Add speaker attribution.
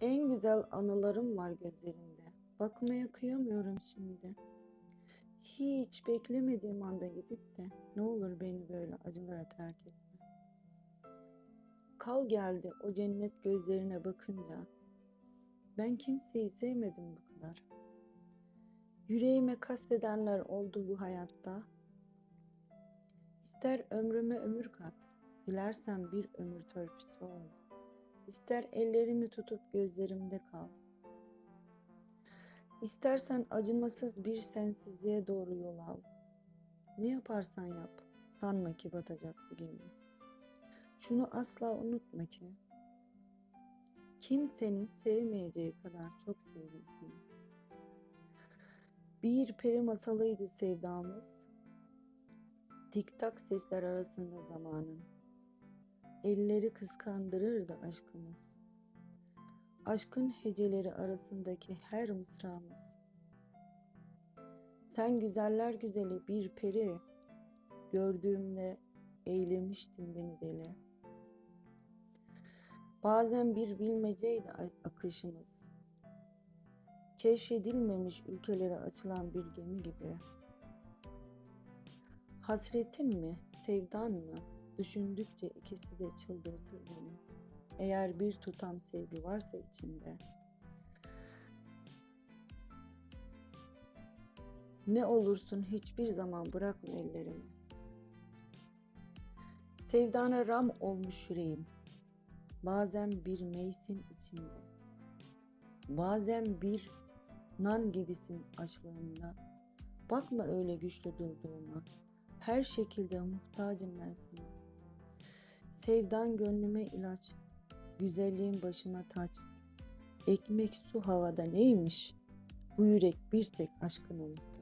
Speaker 1: En güzel anılarım var gözlerinde. Bakmaya kıyamıyorum şimdi. Hiç beklemediğim anda gidip de ne olur beni böyle acılara terk etme. Kal geldi o cennet gözlerine bakınca. Ben kimseyi sevmedim bu kadar. Yüreğime kastedenler oldu bu hayatta. İster ömrüme ömür kat, dilersen bir ömür törpüsü ol. İster ellerimi tutup gözlerimde kal. İstersen acımasız bir sensizliğe doğru yol al. Ne yaparsan yap, sanma ki batacak bu gemi. Şunu asla unutma ki, kimsenin sevmeyeceği kadar çok sevdim seni. Bir peri masalıydı sevdamız, tik tak sesler arasında zamanın. Elleri kıskandırırdı aşkımız. Aşkın heceleri arasındaki her mısramız. Sen güzeller güzeli bir peri, gördüğümde eylemiştin beni deli. Bazen bir bilmeceydi akışımız. Keşfedilmemiş ülkelere açılan bir gemi gibi. Hasretin mi, sevdan mı? Düşündükçe ikisi de çıldırtır beni. Eğer bir tutam sevgi varsa içinde. Ne olursun hiçbir zaman bırakma ellerimi. Sevdana ram olmuş yüreğim. Bazen bir meysin içimde. Bazen bir nan gibisin açlığımda. Bakma öyle güçlü durduğuma. Her şekilde muhtacım ben sana. Sevdan gönlüme ilaç, güzelliğin başıma taç. Ekmek su havada neymiş? Bu yürek bir tek aşkına muhtaç.